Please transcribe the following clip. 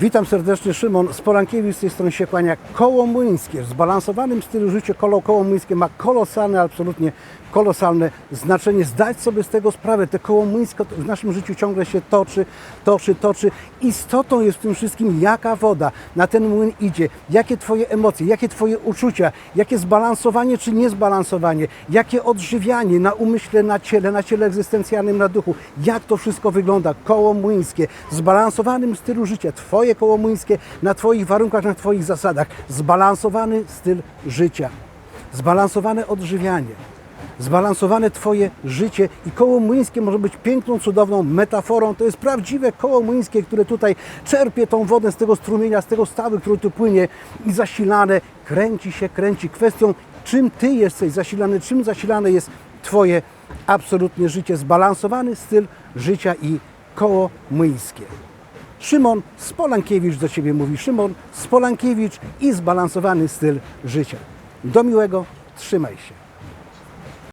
Witam serdecznie, Szymon z Polankiewicz, z tej strony się kłania Koło Młyńskie. W zbalansowanym stylu życia koło, koło Młyńskie ma kolosalne, absolutnie kolosalne znaczenie. Zdać sobie z tego sprawę, te koło Młyńskie w naszym życiu ciągle się toczy, toczy, toczy. Istotą jest w tym wszystkim, jaka woda na ten młyn idzie, jakie Twoje emocje, jakie Twoje uczucia, jakie zbalansowanie czy niezbalansowanie, jakie odżywianie na umyśle, na ciele, na ciele egzystencjalnym, na duchu, jak to wszystko wygląda. Koło młyńskie, w zbalansowanym stylu życia, Twoje koło młyńskie na Twoich warunkach, na Twoich zasadach, zbalansowany styl życia, zbalansowane odżywianie, zbalansowane Twoje życie i koło młyńskie może być piękną, cudowną metaforą. To jest prawdziwe koło młyńskie, które tutaj czerpie tą wodę z tego strumienia, z tego stawu, który tu płynie i zasilane, kręci się, kręci. Kwestią, czym Ty jesteś zasilany, czym zasilane jest Twoje absolutnie życie, zbalansowany styl życia i koło młyńskie. Szymon Spolankiewicz do Ciebie mówi. Szymon Spolankiewicz i zbalansowany styl życia. Do miłego, trzymaj się.